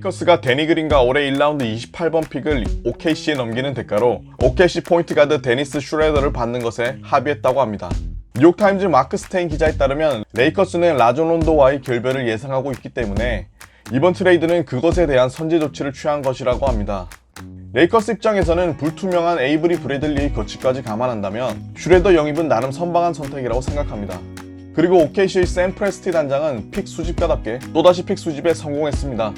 레이커스가 데니 그린과 올해 1라운드 28번 픽을 OKC에 넘기는 대가로 OKC 포인트 가드 데니스 슈레더를 받는 것에 합의했다고 합니다. 뉴욕타임즈 마크 스테인 기자에 따르면 레이커스는 라존론도와의 결별을 예상하고 있기 때문에 이번 트레이드는 그것에 대한 선제 조치를 취한 것이라고 합니다. 레이커스 입장에서는 불투명한 에이브리 브래들리의 거치까지 감안한다면 슈레더 영입은 나름 선방한 선택이라고 생각합니다. 그리고 OKC의 샘 프레스티 단장은 픽 수집가답게 또다시 픽 수집에 성공했습니다.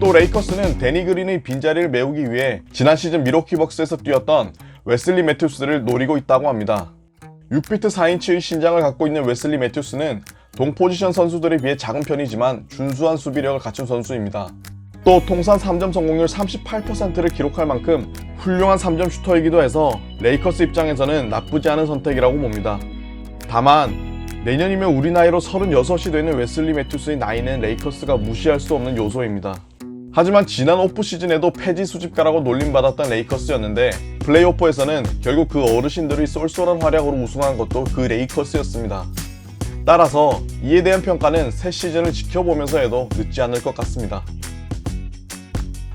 또 레이커스는 데니 그린의 빈자리를 메우기 위해 지난 시즌 미러키 벅스에서 뛰었던 웨슬리 매튜스를 노리고 있다고 합니다. 6피트 4인치의 신장을 갖고 있는 웨슬리 매튜스는 동 포지션 선수들에 비해 작은 편이지만 준수한 수비력을 갖춘 선수입니다. 또 통산 3점 성공률 38%를 기록할 만큼 훌륭한 3점 슈터이기도 해서 레이커스 입장에서는 나쁘지 않은 선택이라고 봅니다. 다만 내년이면 우리 나이로 36이 되는 웨슬리 매튜스의 나이는 레이커스가 무시할 수 없는 요소입니다. 하지만 지난 오프 시즌에도 폐지 수집가라고 놀림받았던 레이커스였는데 플레이오프에서는 결국 그 어르신들의 쏠쏠한 활약으로 우승한 것도 그 레이커스였습니다. 따라서 이에 대한 평가는 새 시즌을 지켜보면서 해도 늦지 않을 것 같습니다.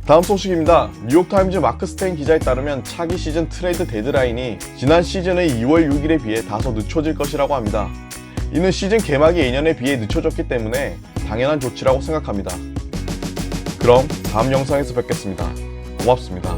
다음 소식입니다. 뉴욕타임즈 마크 스테인 기자에 따르면 차기 시즌 트레이드 데드라인이 지난 시즌의 2월 6일에 비해 다소 늦춰질 것이라고 합니다. 이는 시즌 개막이 예년에 비해 늦춰졌기 때문에 당연한 조치라고 생각합니다. 그럼 다음 영상에서 뵙겠습니다. 고맙습니다.